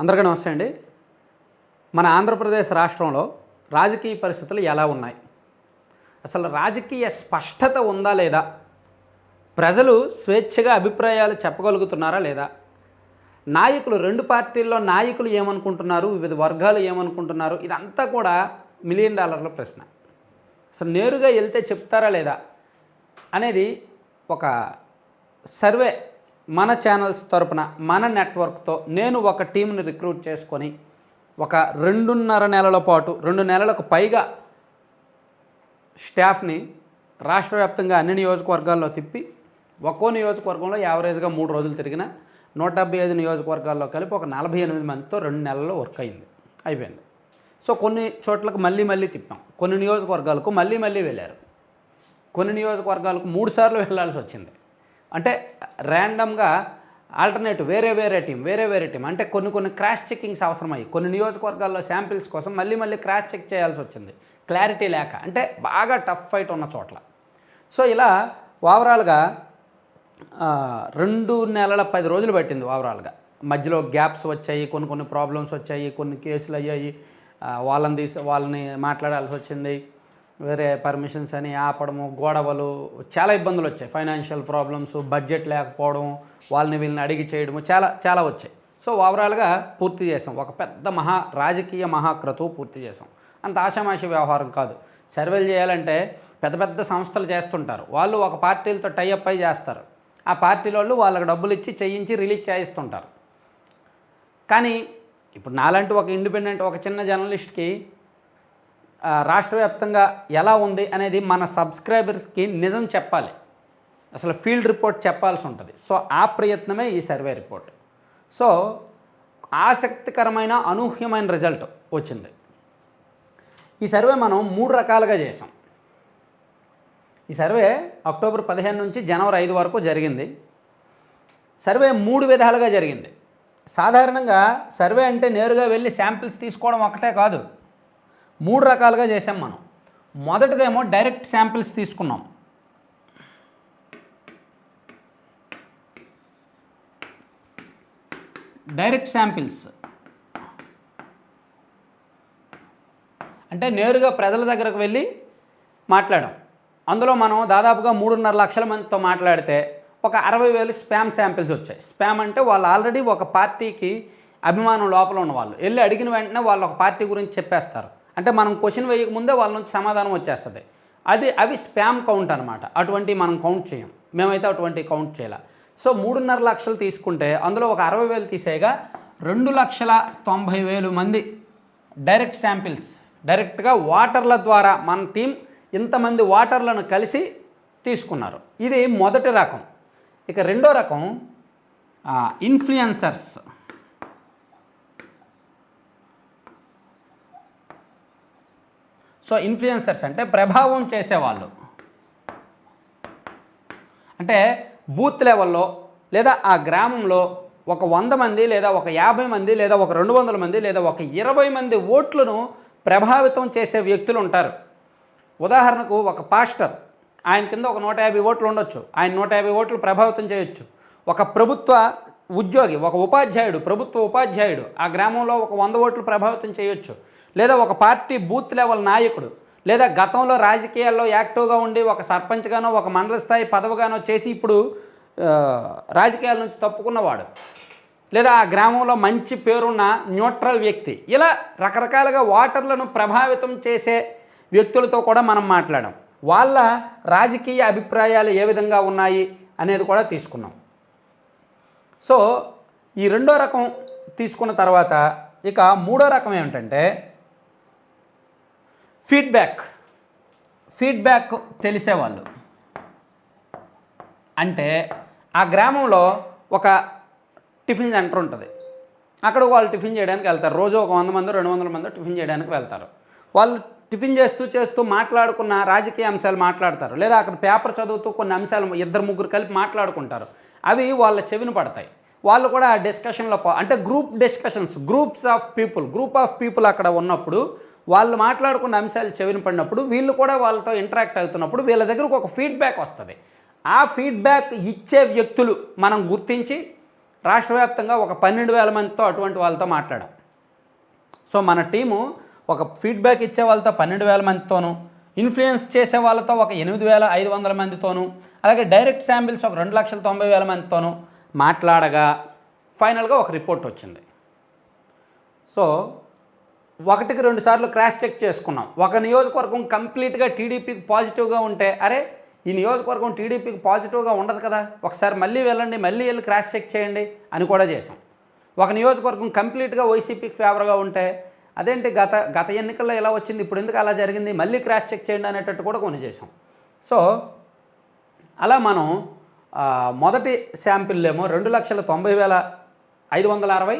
అందరికీ నమస్తే అండి. మన ఆంధ్రప్రదేశ్ రాష్ట్రంలో రాజకీయ పరిస్థితులు ఎలా ఉన్నాయి? అసలు రాజకీయ స్పష్టత ఉందా లేదా? ప్రజలు స్వేచ్ఛగా అభిప్రాయాలు చెప్పగలుగుతున్నారా లేదా? నాయకులు రెండు పార్టీల్లో నాయకులు ఏమనుకుంటున్నారు? వివిధ వర్గాలు ఏమనుకుంటున్నారు? ఇదంతా కూడా మిలియన్ డాలర్ల ప్రశ్న. అసలు నేరుగా వెళ్తే చెప్తారా లేదా? అనేది ఒక సర్వే మన ఛానల్స్ తరపున మన నెట్వర్క్తో నేను ఒక టీంని రిక్రూట్ చేసుకొని ఒక రెండున్నర నెలల పాటు రెండు నెలలకు పైగా స్టాఫ్ని రాష్ట్ర వ్యాప్తంగా అన్ని నియోజకవర్గాల్లో తిప్పి ఒక్కో నియోజకవర్గంలో యావరేజ్గా మూడు రోజులు తిరిగిన నూట డెబ్బై ఐదు నియోజకవర్గాల్లో కలిపి ఒక నలభై ఎనిమిది మందితో రెండు నెలల్లో వర్క్ అయింది అయిపోయింది. సో కొన్ని చోట్లకు మళ్ళీ మళ్ళీ తిప్పాం. కొన్ని నియోజకవర్గాలకు మళ్ళీ మళ్ళీ వెళ్ళారు. కొన్ని నియోజకవర్గాలకు మూడు సార్లు వెళ్ళాల్సి వచ్చింది. అంటే ర్యాండమ్గా ఆల్టర్నేటివ్ వేరే వేరే టీం వేరే వేరే టీం అంటే కొన్ని కొన్ని క్రాష్ చెక్కింగ్స్ అవసరమయ్యి. కొన్ని నియోజకవర్గాల్లో శాంపిల్స్ కోసం మళ్ళీ మళ్ళీ క్రాష్ చెక్ చేయాల్సి వచ్చింది. క్లారిటీ లేక. అంటే బాగా టఫ్ ఫైట్ ఉన్న చోట్ల. సో ఇలా ఓవరాల్గా రెండు నెలల పది రోజులు పట్టింది ఓవరాల్గా మధ్యలో గ్యాప్స్ వచ్చాయి కొన్ని కొన్ని ప్రాబ్లమ్స్ వచ్చాయి కొన్ని కేసులు అయ్యాయి. వాళ్ళని తీసి వాళ్ళని మాట్లాడాల్సి వచ్చింది. వేరే పర్మిషన్స్ అని ఆపడము గొడవలు చాలా ఇబ్బందులు వచ్చాయి. ఫైనాన్షియల్ ప్రాబ్లమ్స్ బడ్జెట్ లేకపోవడం వాళ్ళని వీళ్ళని అడిగి చేయడము చాలా చాలా వచ్చాయి. సో ఓవరాల్గా పూర్తి చేసాం. ఒక పెద్ద మహా రాజకీయ మహాక్రతువు పూర్తి చేసాం. అంత ఆషామాషి వ్యవహారం కాదు. సర్వేలు చేయాలంటే పెద్ద పెద్ద సంస్థలు చేస్తుంటారు. వాళ్ళు ఒక పార్టీలతో టైఅప్ అయి చేస్తారు. ఆ పార్టీల వాళ్ళు వాళ్ళకి డబ్బులు ఇచ్చి చేయించి రిలీజ్ చేయిస్తుంటారు. కానీ ఇప్పుడు నాలాంటి ఒక ఇండిపెండెంట్ ఒక చిన్న జర్నలిస్ట్కి రాష్ట్ర వ్యాప్తంగా ఎలా ఉంది అనేది మన సబ్స్క్రైబర్స్కి నిజం చెప్పాలి. అసలు ఫీల్డ్ రిపోర్ట్ చెప్పాల్సి ఉంటుంది. సో ఆ ప్రయత్నమే ఈ సర్వే రిపోర్ట్. సో ఆసక్తికరమైన అనూహ్యమైన రిజల్ట్ వచ్చింది. ఈ సర్వే మనం మూడు రకాలుగా చేసాం. ఈ సర్వే అక్టోబర్ పదిహేను నుంచి జనవరి ఐదు వరకు జరిగింది. సర్వే మూడు విధాలుగా జరిగింది. సాధారణంగా సర్వే అంటే నేరుగా వెళ్ళి శాంపిల్స్ తీసుకోవడం ఒకటే కాదు. మూడు రకాలుగా చేసాం మనం. మొదటిదేమో డైరెక్ట్ శాంపిల్స్ తీసుకున్నాం. Direct samples. అంటే నేరుగా ప్రజల దగ్గరకు వెళ్ళి మాట్లాడాం. అందులో మనం దాదాపుగా మూడున్నర లక్షల మందితో మాట్లాడితే ఒక అరవై వేలు స్పామ్ శాంపిల్స్ వచ్చాయి. స్పామ్ అంటే వాళ్ళు ఆల్రెడీ ఒక పార్టీకి అభిమానం లోపల ఉన్న వాళ్ళు వెళ్ళి అడిగిన వెంటనే వాళ్ళు ఒక పార్టీ గురించి చెప్పేస్తారు. అంటే మనం క్వశ్చన్ వేయకముందే వాళ్ళ నుంచి సమాధానం వచ్చేస్తుంది. అది అవి స్పామ్ కౌంట్ అనమాట అటువంటి మనం కౌంట్ చేయం. మేమైతే అటువంటి కౌంట్ చేయాల. సో మూడున్నర లక్షలు తీసుకుంటే అందులో ఒక అరవై వేలు తీసేయగా రెండు లక్షల తొంభై వేలు మంది డైరెక్ట్ శాంపిల్స్ డైరెక్ట్గా వాటర్ల ద్వారా మన టీం ఇంతమంది వాటర్లను కలిసి తీసుకున్నారు. ఇది మొదటి రకం. ఇక రెండో రకం ఇన్ఫ్లుయెన్సర్స్. సో ఇన్ఫ్లుయెన్సర్స్ అంటే ప్రభావం చేసేవాళ్ళు. అంటే బూత్ లెవెల్లో లేదా ఆ గ్రామంలో ఒక వంద మంది లేదా ఒక యాభై మంది లేదా ఒక రెండు వందల మంది లేదా ఒక ఇరవై మంది ఓట్లను ప్రభావితం చేసే వ్యక్తులు ఉంటారు. ఉదాహరణకు ఒక పాస్టర్ ఆయన కింద ఒక నూట యాభై ఓట్లు ఉండొచ్చు. ఆయన నూట యాభై ఓట్లు ప్రభావితం చేయొచ్చు. ఒక ప్రభుత్వ ఉద్యోగి ఒక ఉపాధ్యాయుడు ప్రభుత్వ ఉపాధ్యాయుడు ఆ గ్రామంలో ఒక వంద ఓట్లు ప్రభావితం చేయొచ్చు. లేదా ఒక పార్టీ బూత్ లెవెల్ నాయకుడు లేదా గతంలో రాజకీయాల్లో యాక్టివ్గా ఉండి ఒక సర్పంచ్గానో ఒక మండల స్థాయి పదవిగానో చేసి ఇప్పుడు రాజకీయాల నుంచి తప్పుకున్నవాడు. లేదా ఆ గ్రామంలో మంచి పేరున్న న్యూట్రల్ వ్యక్తి. ఇలా రకరకాలుగా ఓటర్లను ప్రభావితం చేసే వ్యక్తులతో కూడా మనం మాట్లాడాం. వాళ్ళ రాజకీయ అభిప్రాయాలు ఏ విధంగా ఉన్నాయి అనేది కూడా తీసుకున్నాం. సో ఈ రెండో రకం తీసుకున్న తర్వాత ఇక మూడో రకం ఏమిటంటే ఫీడ్బ్యాక్ ఫీడ్బ్యాక్ తెలిసేవాళ్ళు. అంటే ఆ గ్రామంలో ఒక టిఫిన్ సెంటర్ ఉంటుంది. అక్కడ వాళ్ళు టిఫిన్ చేయడానికి వెళ్తారు. రోజు ఒక వంద మంది రెండు వందల మంది టిఫిన్ చేయడానికి వెళ్తారు. వాళ్ళు టిఫిన్ చేస్తూ చేస్తూ మాట్లాడుకున్న రాజకీయ అంశాలు మాట్లాడతారు. లేదా అక్కడ పేపర్ చదువుతూ కొన్ని అంశాలు ఇద్దరు ముగ్గురు కలిపి మాట్లాడుకుంటారు. అవి వాళ్ళ చెవిన పడతాయి. వాళ్ళు కూడా ఆ డిస్కషన్లో అంటే group discussions groups of people group of people అక్కడ ఉన్నప్పుడు వాళ్ళు మాట్లాడుకున్న అంశాలు చెవిన పడినప్పుడు వీళ్ళు కూడా వాళ్ళతో ఇంటరాక్ట్ అవుతున్నప్పుడు వీళ్ళ దగ్గరకు ఒక ఫీడ్బ్యాక్ వస్తుంది. ఆ ఫీడ్బ్యాక్ ఇచ్చే వ్యక్తులు మనం గుర్తించి రాష్ట్ర వ్యాప్తంగా ఒక పన్నెండు వేల మందితో అటువంటి వాళ్ళతో మాట్లాడాం. సో మన టీము ఒక ఫీడ్బ్యాక్ ఇచ్చే వాళ్ళతో పన్నెండు వేల మందితోనూ ఇన్ఫ్లుయెన్స్ చేసే వాళ్ళతో ఒక ఎనిమిది వేల ఐదు వందల మందితోనూ అలాగే డైరెక్ట్ శాంపిల్స్ ఒక రెండు లక్షల తొంభై వేల మందితోనూ మాట్లాడగా ఫైనల్గా ఒక రిపోర్ట్ వచ్చింది. సో ఒకటికి రెండు సార్లు క్రాస్ చెక్ చేసుకున్నాం. ఒక నియోజకవర్గం కంప్లీట్గా టీడీపీకి పాజిటివ్గా ఉంటే అరే ఈ నియోజకవర్గం టీడీపీకి పాజిటివ్గా ఉండదు కదా ఒకసారి మళ్ళీ వెళ్ళండి మళ్ళీ వెళ్ళి క్రాస్ చెక్ చేయండి అని కూడా చేసాం ఒక నియోజకవర్గం కంప్లీట్గా వైసీపీకి ఫేవర్గా ఉంటే అదేంటి గత గత ఎన్నికల్లో ఎలా వచ్చింది ఇప్పుడు ఎందుకు అలా జరిగింది మళ్ళీ క్రాస్ చెక్ చేయండి అనేటట్టు కూడా కొన్ని చేసాం సో అలా మనం మొదటి శాంపిల్ ఏమో రెండు లక్షల తొంభై వేల ఐదు వందల అరవై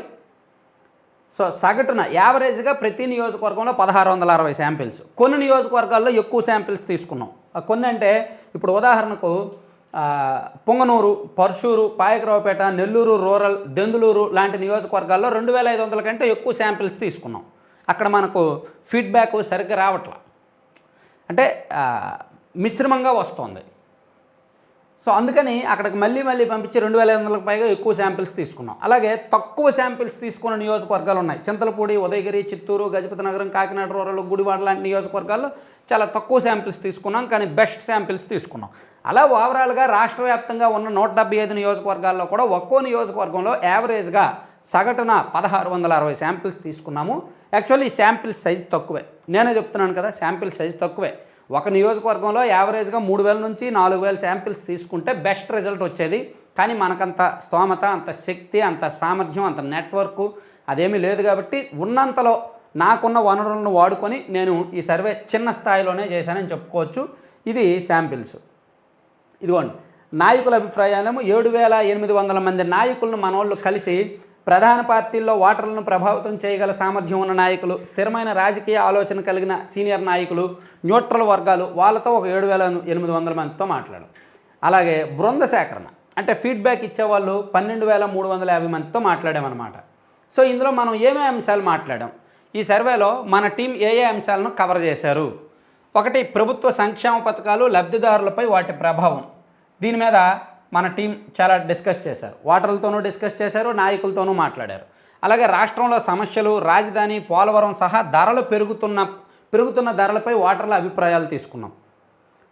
సో సగటున యావరేజ్గా ప్రతి నియోజకవర్గంలో పదహారు వందల అరవై శాంపిల్స్. కొన్ని నియోజకవర్గాల్లో ఎక్కువ శాంపిల్స్ తీసుకున్నాం. ఆ కొన్ని అంటే ఇప్పుడు ఉదాహరణకు పొంగనూరు పర్షూరు పాయకరావుపేట నెల్లూరు రూరల్ దెందులూరు లాంటి నియోజకవర్గాల్లో రెండు వేల ఐదు వందల కంటే ఎక్కువ శాంపిల్స్ తీసుకున్నాం. అక్కడ మనకు ఫీడ్బ్యాక్ సరిగ్గా రావట్లా. అంటే మిశ్రమంగా వస్తుంది. సో అందుకని అక్కడికి మళ్ళీ మళ్ళీ పంపించి రెండు వేల ఐదు వందలకు పైగా ఎక్కువ శాంపిల్స్ తీసుకున్నాం. అలాగే తక్కువ శాంపిల్స్ తీసుకున్న నియోజకవర్గాలు ఉన్నాయి. చింతలపూడి ఉదయగిరి చిత్తూరు గజపతి నగరం కాకినాడ రూరల్ గుడివాడ లాంటి నియోజకవర్గాల్లో చాలా తక్కువ శాంపిల్స్ తీసుకున్నాం. కానీ బెస్ట్ శాంపిల్స్ తీసుకున్నాం. అలా ఓవరాల్గా రాష్ట్ర వ్యాప్తంగా ఉన్న నూట డెబ్బై ఐదు నియోజకవర్గాల్లో కూడా ఒక్కో నియోజకవర్గంలో యావరేజ్గా సగటున పదహారు వందల అరవై శాంపిల్స్ తీసుకున్నాము. యాక్చువల్లీ ఈ శాంపిల్స్ సైజ్ తక్కువే. నేనే చెప్తున్నాను కదా శాంపిల్ సైజ్ తక్కువే. ఒక నియోజకవర్గంలో యావరేజ్గా మూడు వేల నుంచి నాలుగు వేల శాంపిల్స్ తీసుకుంటే బెస్ట్ రిజల్ట్ వచ్చేది. కానీ మనకంత స్తోమత అంత శక్తి అంత సామర్థ్యం అంత నెట్వర్క్ అదేమీ లేదు కాబట్టి ఉన్నంతలో నాకున్న వనరులను వాడుకొని నేను ఈ సర్వే చిన్న స్థాయిలోనే చేశానని చెప్పుకోవచ్చు. ఇది శాంపిల్స్. ఇదిగోండి. నాయకుల అభిప్రాయాలేమో ఏడు వేల ఎనిమిది వందల మంది నాయకులను మనోళ్ళు కలిసి ప్రధాన పార్టీల్లో ఓటర్లను ప్రభావితం చేయగల సామర్థ్యం ఉన్న నాయకులు స్థిరమైన రాజకీయ ఆలోచన కలిగిన సీనియర్ నాయకులు న్యూట్రల్ వర్గాలు వాళ్ళతో ఒక ఏడు వేల ఎనిమిది వందల మందితో మాట్లాడాం అలాగే బృంద సేకరణ అంటే ఫీడ్బ్యాక్ ఇచ్చేవాళ్ళు పన్నెండు వేల మూడు వందల యాభై మందితో మాట్లాడామన్నమాట. సో ఇందులో మనం ఏమే అంశాలు మాట్లాడాం? ఈ సర్వేలో మన టీం ఏ ఏ అంశాలను కవర్ చేశారు? ఒకటి ప్రభుత్వ సంక్షేమ పథకాలు లబ్ధిదారులపై వాటి ప్రభావం. దీని మీద మన టీం చాలా డిస్కస్ చేశారు. ఓటర్లతోనూ డిస్కస్ చేశారు నాయకులతోనూ మాట్లాడారు. అలాగే రాష్ట్రంలో సమస్యలు రాజధాని పోలవరం సహా ధరలు పెరుగుతున్న పెరుగుతున్న ధరలపై ఓటర్ల అభిప్రాయాలు తీసుకున్నాం.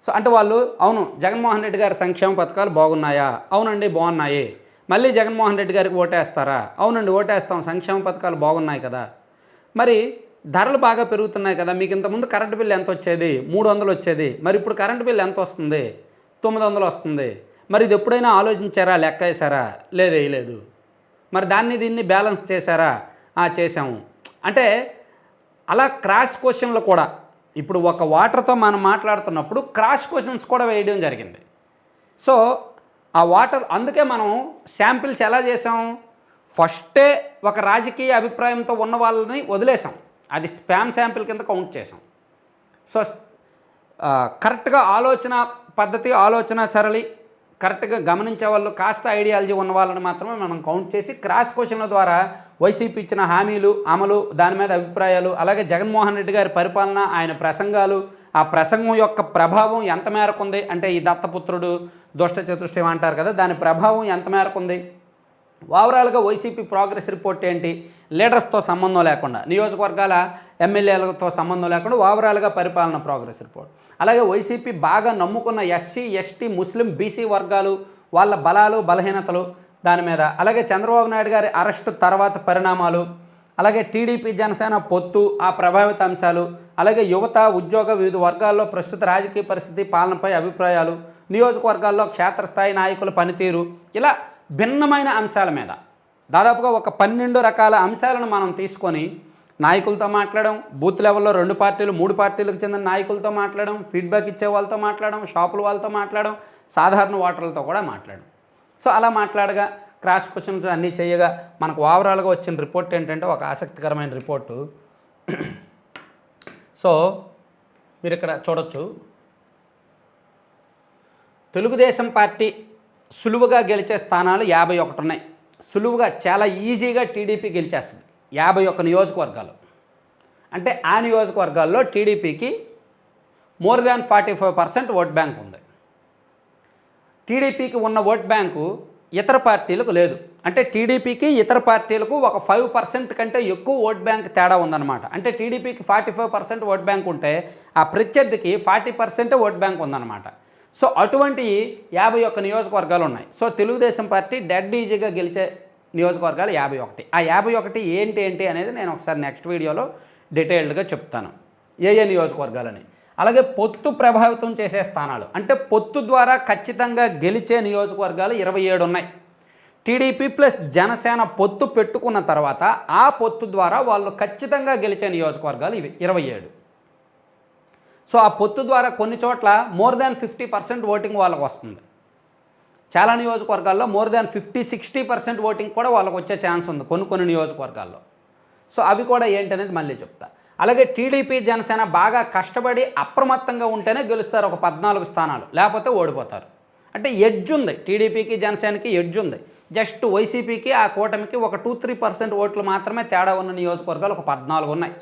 సో అంటే వాళ్ళు అవును జగన్మోహన్ రెడ్డి గారి సంక్షేమ పథకాలు బాగున్నాయా? అవునండి బాగున్నాయి. మళ్ళీ జగన్మోహన్ రెడ్డి గారికి ఓటేస్తారా? అవునండి ఓటేస్తాం సంక్షేమ పథకాలు బాగున్నాయి కదా. మరి ధరలు బాగా పెరుగుతున్నాయి కదా మీకు ఇంతకుముందు కరెంటు బిల్లు ఎంత వచ్చేది మూడు వందలు వచ్చేది. మరి ఇప్పుడు కరెంటు బిల్లు ఎంత వస్తుంది తొమ్మిది వందలు వస్తుంది. మరి ఇది ఎప్పుడైనా ఆలోచించారా లెక్క వేసారా లేదు మరి దాన్ని దీన్ని బ్యాలెన్స్ చేశారా? ఆ, చేశాము. అంటే అలా క్రాష్ క్వశ్చన్లు కూడా ఇప్పుడు ఒక వాటర్తో మనం మాట్లాడుతున్నప్పుడు క్రాష్ క్వశ్చన్స్ కూడా వేయడం జరిగింది. సో ఆ వాటర్ అందుకే మనం శాంపిల్స్ ఎలా చేసాం ఫస్టే ఒక రాజకీయ అభిప్రాయంతో ఉన్న వాళ్ళని వదిలేసాం అది స్పామ్ శాంపిల్ కింద కౌంట్ చేసాం సో కరెక్ట్గా ఆలోచన పద్ధతి ఆలోచన సరళి కరెక్ట్గా గమనించే వాళ్ళు కాస్త ఐడియాలజీ ఉన్న వాళ్ళని మాత్రమే మనం కౌంట్ చేసి క్రాస్ క్వశ్చన్ల ద్వారా వైసీపీ ఇచ్చిన హామీలు అమలు దాని మీద అభిప్రాయాలు అలాగే జగన్మోహన్ రెడ్డి గారి పరిపాలన ఆయన ప్రసంగాలు ఆ ప్రసంగం యొక్క ప్రభావం ఎంత మేరకు ఉంది అంటే ఈ దత్తపుత్రుడు దుష్ట చతుష్టయం అంటారు కదా దాని ప్రభావం ఎంత మేరకు ఉంది? ఓవరాల్గా వైసీపీ ప్రోగ్రెస్ రిపోర్ట్ ఏంటి? లీడర్స్తో సంబంధం లేకుండా నియోజకవర్గాల ఎమ్మెల్యేలతో సంబంధం లేకుండా ఓవరాల్గా పరిపాలన ప్రోగ్రెస్ రిపోర్ట్. అలాగే వైసీపీ బాగా నమ్ముకున్న ఎస్సీ ఎస్టీ ముస్లిం బీసీ వర్గాలు వాళ్ళ బలాలు బలహీనతలు దాని మీద. అలాగే చంద్రబాబు నాయుడు గారి అరెస్టు తర్వాత పరిణామాలు అలాగే టీడీపీ జనసేన పొత్తు ఆ ప్రభావిత అంశాలు అలాగే యువత ఉద్యోగ వివిధ వర్గాల్లో ప్రస్తుత రాజకీయ పరిస్థితి పాలనపై అభిప్రాయాలు నియోజకవర్గాల్లో క్షేత్రస్థాయి నాయకుల పనితీరు ఇలా భిన్నమైన అంశాల మీద. దాదాపుగా ఒక పన్నెండు రకాల అంశాలను మనం తీసుకొని నాయకులతో మాట్లాడడం బూత్ లెవెల్లో రెండు పార్టీలు మూడు పార్టీలకు చెందిన నాయకులతో మాట్లాడడం ఫీడ్బ్యాక్ ఇచ్చే వాళ్ళతో మాట్లాడడం షాపుల వాళ్ళతో మాట్లాడడం సాధారణ ఓటర్లతో కూడా మాట్లాడడం. సో అలా మాట్లాడగా క్రాస్ క్వశ్చన్స్ అన్నీ చేయగా మనకు ఓవరాల్గా వచ్చిన రిపోర్ట్ ఏంటంటే ఒక ఆసక్తికరమైన రిపోర్టు. సో మీరు ఇక్కడ చూడొచ్చు. తెలుగుదేశం పార్టీ సులువుగా గెలిచే స్థానాలు యాభై ఒకటి ఉన్నాయి. సులువుగా చాలా ఈజీగా టీడీపీ గెలిచేస్తుంది. యాభై ఒక్క నియోజకవర్గాలు. అంటే ఆ నియోజకవర్గాల్లో టీడీపీకి more than forty five percent vote bank ఉంది. టీడీపీకి ఉన్న ఓట్ బ్యాంకు ఇతర పార్టీలకు లేదు. అంటే టీడీపీకి ఇతర పార్టీలకు ఒక ఫైవ్ పర్సెంట్ కంటే ఎక్కువ ఓట్ బ్యాంక్ తేడా ఉందన్నమాట. అంటే టీడీపీకి forty five percent vote bank ఉంటే ఆ ప్రత్యర్థికి ఫార్టీ పర్సెంట్ ఓట్ బ్యాంక్ ఉందన్నమాట. సో అటువంటి యాభై ఒక్క నియోజకవర్గాలు ఉన్నాయి. సో తెలుగుదేశం పార్టీ డెడ్ ఈజీగా గెలిచే నియోజకవర్గాలు యాభై ఒకటి. ఆ యాభై ఒకటి ఏంటి ఏంటి అనేది నేను ఒకసారి నెక్స్ట్ వీడియోలో డీటెయిల్డ్గా చెప్తాను. ఏ ఏ నియోజకవర్గాలని. అలాగే పొత్తు ప్రభావితం చేసే స్థానాలు. అంటే పొత్తు ద్వారా ఖచ్చితంగా గెలిచే నియోజకవర్గాలు ఇరవై ఏడు ఉన్నాయి. టీడీపీ ప్లస్ జనసేన పొత్తు పెట్టుకున్న తర్వాత ఆ పొత్తు ద్వారా వాళ్ళు ఖచ్చితంగా గెలిచే నియోజకవర్గాలు ఇవి. ఇరవై ఏడు. సో ఆ పొత్తు ద్వారా కొన్ని చోట్ల more than fifty percent voting వాళ్ళకు వస్తుంది. చాలా నియోజకవర్గాల్లో more than fifty sixty percent voting కూడా వాళ్ళకు వచ్చే ఛాన్స్ ఉంది కొన్ని కొన్ని నియోజకవర్గాల్లో. సో అవి కూడా ఏంటనేది మళ్ళీ చెప్తా. అలాగే టీడీపీ జనసేన బాగా కష్టపడి అప్రమత్తంగా ఉంటేనే గెలుస్తారు ఒక పద్నాలుగు స్థానాలు లేకపోతే ఓడిపోతారు. అంటే ఎడ్జ్ ఉంది టీడీపీకి జనసేనకి ఎడ్జ్ ఉంది. జస్ట్ వైసీపీకి ఆ కూటమికి ఒక టూ త్రీ పర్సెంట్ ఓట్లు మాత్రమే తేడా ఉన్న నియోజకవర్గాలు ఒక పద్నాలుగు ఉన్నాయి.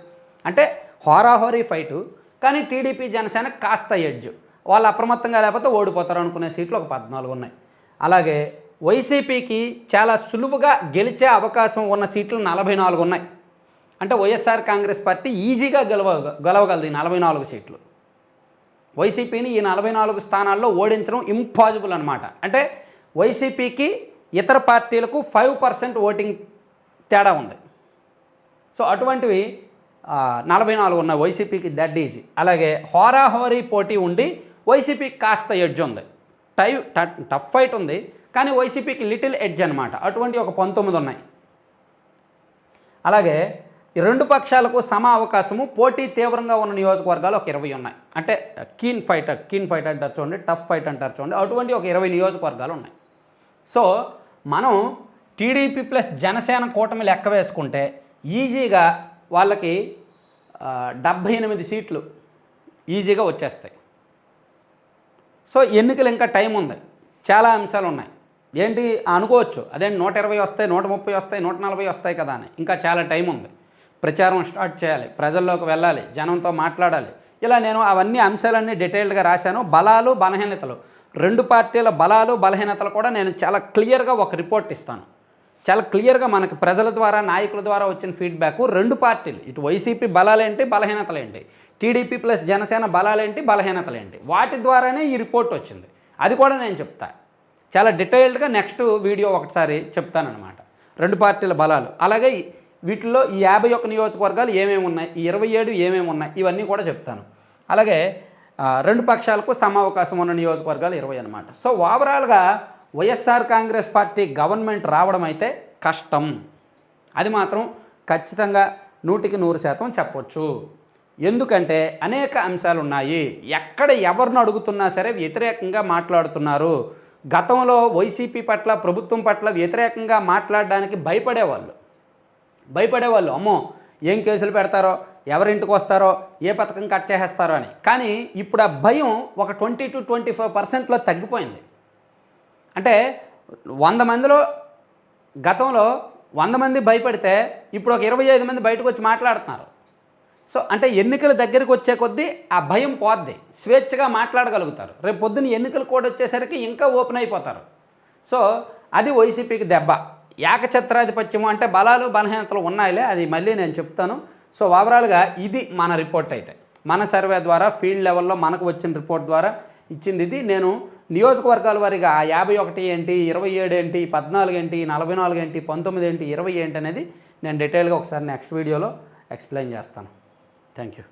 అంటే హోరాహోరీ ఫైటు కానీ టీడీపీ జనసేన కాస్త ఎడ్జ్. వాళ్ళు అప్రమత్తంగా లేకపోతే ఓడిపోతారు అనుకునే సీట్లు ఒక పద్నాలుగు ఉన్నాయి. అలాగే వైసీపీకి చాలా సులువుగా గెలిచే అవకాశం ఉన్న సీట్లు నలభై నాలుగు ఉన్నాయి. అంటే వైఎస్ఆర్ కాంగ్రెస్ పార్టీ ఈజీగా గెలవ గెలవగలదు ఈ నలభై నాలుగు సీట్లు. వైసీపీని ఈ నలభై నాలుగు స్థానాల్లో ఓడించడం ఇంపాసిబుల్ అనమాట అంటే వైసీపీకి ఇతర పార్టీలకు ఫైవ్ పర్సెంట్ ఓటింగ్ తేడా ఉంది. సో అటువంటివి నలభై నాలుగు ఉన్న వైసీపీకి దట్ ఈజీ అలాగే హోరాహోరీ పోటీ ఉండి వైసీపీకి కాస్త ఎడ్జ్ ఉంది. టై ట- టఫ్ ఫైట్ ఉంది. కానీ వైసీపీకి లిటిల్ ఎడ్జ్ అనమాట అటువంటి ఒక పంతొమ్మిది ఉన్నాయి. అలాగే రెండు పక్షాలకు సమ అవకాశము పోటీ తీవ్రంగా ఉన్న నియోజకవర్గాలు ఒక ఇరవై ఉన్నాయి. అంటే కీన్ ఫైట్ కీన్ ఫైట్ అంటారు చూడండి టఫ్ ఫైట్ అంటారు చూడండి అటువంటి ఒక ఇరవై నియోజకవర్గాలు ఉన్నాయి. సో మనం టీడీపీ ప్లస్ జనసేన కూటమి లెక్క వేసుకుంటే ఈజీగా వాళ్ళకి డెబ్భై ఎనిమిది సీట్లు ఈజీగా వచ్చేస్తాయి. సో ఎన్నికలు ఇంకా టైం ఉంది. చాలా అంశాలు ఉన్నాయి. ఏంటి అనుకోవచ్చు. అదే నూట ఇరవై వస్తాయి నూట ముప్పై వస్తాయి నూట నలభై వస్తాయి కదా అని. ఇంకా చాలా టైం ఉంది. ప్రచారం స్టార్ట్ చేయాలి ప్రజల్లోకి వెళ్ళాలి జనంతో మాట్లాడాలి. ఇలా నేను అవన్నీ అంశాలన్నీ డీటెయిల్డ్గా రాశాను. బలాలు బలహీనతలు. రెండు పార్టీల బలాలు బలహీనతలు కూడా నేను చాలా క్లియర్గా ఒక రిపోర్ట్ ఇస్తాను. చాలా క్లియర్గా మనకి ప్రజల ద్వారా నాయకుల ద్వారా వచ్చిన ఫీడ్బ్యాక్. రెండు పార్టీలు. ఇటు వైసీపీ బలాలేంటి బలహీనతలేంటి? టీడీపీ ప్లస్ జనసేన బలాలేంటి బలహీనతలేంటి? వాటి ద్వారానే ఈ రిపోర్ట్ వచ్చింది. అది కూడా నేను చెప్తా. చాలా డీటెయిల్డ్గా నెక్స్ట్ వీడియో ఒకసారి చెప్తానమాట రెండు పార్టీల బలాలు. అలాగే వీటిలో వీటిల్లో ఈ యాభై ఒక్క నియోజకవర్గాలు ఏమేమి ఉన్నాయి? ఈ ఇరవై ఏడు ఏమేమి ఉన్నాయి? ఇవన్నీ కూడా చెప్తాను. అలాగే రెండు పక్షాలకు సమావకాశం ఉన్న నియోజకవర్గాలు ఇరవై అనమాట సో ఓవరాల్గా వైఎస్ఆర్ కాంగ్రెస్ పార్టీ గవర్నమెంట్ రావడం అయితే కష్టం. అది మాత్రం ఖచ్చితంగా నూటికి నూరు శాతం చెప్పొచ్చు. ఎందుకంటే అనేక అంశాలు ఉన్నాయి. ఎక్కడ ఎవరిని అడుగుతున్నా సరే వ్యతిరేకంగా మాట్లాడుతున్నారు. గతంలో వైసీపీ పట్ల ప్రభుత్వం పట్ల వ్యతిరేకంగా మాట్లాడడానికి భయపడేవాళ్ళు. భయపడేవాళ్ళు. అమ్మో! ఏం కేసులు పెడతారో ఎవరింటికి వస్తారో ఏ పథకం కట్ చేసేస్తారో అని. కానీ ఇప్పుడు ఆ భయం ఒక ట్వంటీ టు ట్వంటీ ఫైవ్ పర్సెంట్లో తగ్గిపోయింది. అంటే వంద మందిలో గతంలో వంద మంది భయపడితే ఇప్పుడు ఒక ఇరవై ఐదు మంది బయటకు వచ్చి మాట్లాడుతున్నారు. సో అంటే ఎన్నికల దగ్గరికి వచ్చే కొద్దీ ఆ భయం పోద్ది. స్వేచ్ఛగా మాట్లాడగలుగుతారు. రేపు పొద్దున్న ఎన్నికలు కూడా వచ్చేసరికి ఇంకా ఓపెన్ అయిపోతారు. సో అది వైసీపీకి దెబ్బ. ఏకఛత్రాధిపత్యము అంటే బలాలు బలహీనతలు ఉన్నాయిలే అది మళ్ళీ నేను చెప్తాను. సో ఓవరాల్గా ఇది మన రిపోర్ట్ అయితే. మన సర్వే ద్వారా ఫీల్డ్ లెవెల్లో మనకు వచ్చిన రిపోర్ట్ ద్వారా ఇచ్చింది ఇది. నేను నియోజకవర్గాల వారిగా యాభై ఒకటి ఏంటి ఇరవై ఏడు ఏంటి పద్నాలుగు ఏంటి నలభై నాలుగు ఏంటి పంతొమ్మిది ఏంటి ఇరవై ఏంటి అనేది నేను డీటెయిల్గా ఒకసారి నెక్స్ట్ వీడియోలో ఎక్స్ప్లెయిన్ చేస్తాను. Thank you.